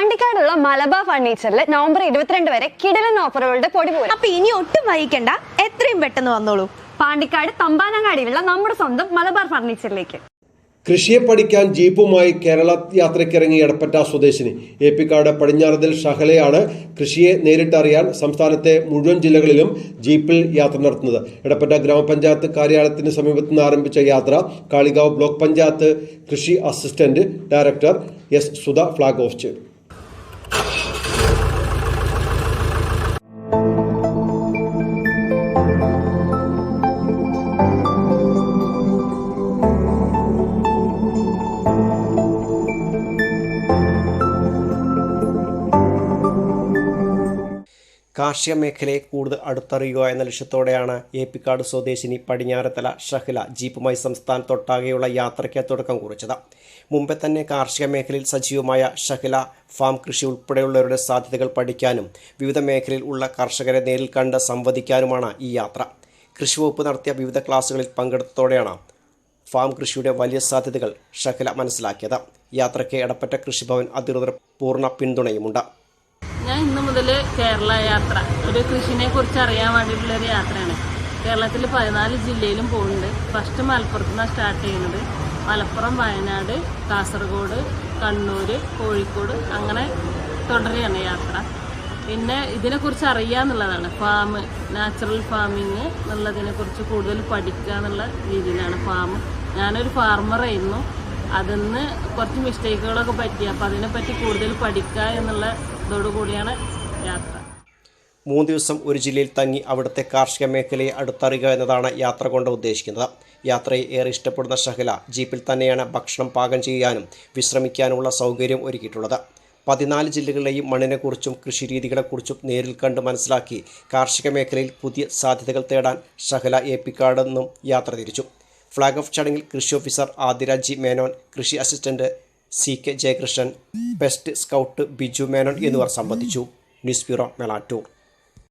പാണ്ടിക്കാടുള്ള Malabar ഫർണിച്ചറിൽ November ഇരുപത്തിരണ്ട് വരെ കിടലൻ ഓഫറുകളുടെ പൊടി പോകും അപ്പൊ ഇനി ഒട്ടും വൈകിക്കണ്ട. എത്രയും പെട്ടെന്ന് വന്നോളൂ. പാണ്ടിക്കാട് തമ്പാനങ്ങാടിയിലുള്ള നമ്മുടെ സ്വന്തം മലബാർ ഫർണിച്ചറിലേക്ക്. കൃഷിയെ പഠിക്കാൻ ജീപ്പുമായി കേരള യാത്രയ്ക്കിറങ്ങി എടപ്പറ്റ സ്വദേശിനി. എ പിക്കാട് പടിഞ്ഞാറതിൽ ഷഹലയാണ് കൃഷിയെ നേരിട്ടറിയാൻ സംസ്ഥാനത്തെ മുഴുവൻ ജില്ലകളിലും ജീപ്പിൽ യാത്ര നടത്തുന്നത്. എടപ്പറ്റ ഗ്രാമപഞ്ചായത്ത് കാര്യാലയത്തിന് സമീപത്ത് നിന്ന് ആരംഭിച്ച യാത്ര കാളികാവ് ബ്ലോക്ക് പഞ്ചായത്ത് കൃഷി assistant director S Sudha flag off ചെയ്തു കാർഷിക മേഖലയെ കൂടുതൽ അടുത്തറിയുക എന്ന ലക്ഷ്യത്തോടെയാണ് ഏപ്പിക്കാട് സ്വദേശിനി പടിഞ്ഞാറത്തല ഷഹ്ല ജീപ്പുമായി സംസ്ഥാനത്തൊട്ടാകെയുള്ള യാത്രയ്ക്ക് തുടക്കം കുറിച്ചത്. മുമ്പേ തന്നെ കാർഷിക മേഖലയിൽ സജീവമായ ഷഹ്ല ഫാം കൃഷി ഉൾപ്പെടെയുള്ളവരുടെ സാധ്യതകൾ പഠിക്കാനും വിവിധ മേഖലയിൽ ഉള്ള കർഷകരെ നേരിൽ കണ്ട് സംവദിക്കാനുമാണ് ഈ യാത്ര. കൃഷി വകുപ്പ് നടത്തിയ വിവിധ ക്ലാസുകളിൽ പങ്കെടുത്തതോടെയാണ് ഫാം കൃഷിയുടെ വലിയ സാധ്യതകൾ ഷഹ്ല മനസ്സിലാക്കിയത്. യാത്രയ്ക്ക് എടപ്പറ്റ കൃഷിഭവൻ അധികൃതർ പൂർണ പിന്തുണയുമുണ്ട്. ഞാൻ ഇന്ന് മുതൽ കേരള യാത്ര. ഒരു കൃഷിനെ കുറിച്ച് അറിയാൻ വേണ്ടിയിട്ടുള്ളൊരു യാത്രയാണ്. കേരളത്തിൽ പതിനാല് ജില്ലയിലും പോകുന്നുണ്ട് ഫസ്റ്റ് മലപ്പുറത്ത് നിന്നാണ് സ്റ്റാർട്ട് ചെയ്യുന്നത്. മലപ്പുറം വയനാട് കാസർഗോഡ് കണ്ണൂർ കോഴിക്കോട് അങ്ങനെ തുടരുകയാണ് യാത്ര. പിന്നെ ഇതിനെക്കുറിച്ച് അറിയുക എന്നുള്ളതാണ്. ഫാം നാച്ചുറൽ ഫാമിങ് എന്നുള്ളതിനെക്കുറിച്ച് കൂടുതൽ പഠിക്കുക എന്നുള്ള രീതിയിലാണ് ഫാം ഞാനൊരു ഫാർമറായിരുന്നു അതിന്ന് കുറച്ച് മിസ്റ്റേക്കുകളൊക്കെ പറ്റി. അപ്പോൾ അതിനെപ്പറ്റി കൂടുതൽ പഠിക്കുക എന്നുള്ള ഇതോടു കൂടിയാണ് യാത്ര. മൂന്ന് ദിവസം ഒരു ജില്ലയിൽ തങ്ങി അവിടുത്തെ കാർഷിക മേഖലയെ അടുത്തറിയുക എന്നതാണ് യാത്ര കൊണ്ട് ഉദ്ദേശിക്കുന്നത്. യാത്രയെ ഏറെ ഇഷ്ടപ്പെടുന്ന ഷഹല ജീപ്പിൽ തന്നെയാണ് ഭക്ഷണം പാകം ചെയ്യാനും വിശ്രമിക്കാനുമുള്ള സൗകര്യം ഒരുക്കിയിട്ടുള്ളത്. പതിനാല് ജില്ലകളിലെയും മണ്ണിനെക്കുറിച്ചും കൃഷിരീതികളെക്കുറിച്ചും നേരിൽ കണ്ട് മനസ്സിലാക്കി കാർഷിക മേഖലയിൽ പുതിയ സാധ്യതകൾ തേടാൻ ഷഹല എ പിക്കാടെന്നും യാത്ര തിരിച്ചു. ഫ്ളാഗ് ഓഫ് ചടങ്ങിൽ കൃഷി ഓഫീസർ ആദിരാജി മേനോൻ കൃഷി assistant C K Jayakrishnan best scout Biju Menon എന്നിവർ സംബന്ധിച്ചു. News bureau Melattur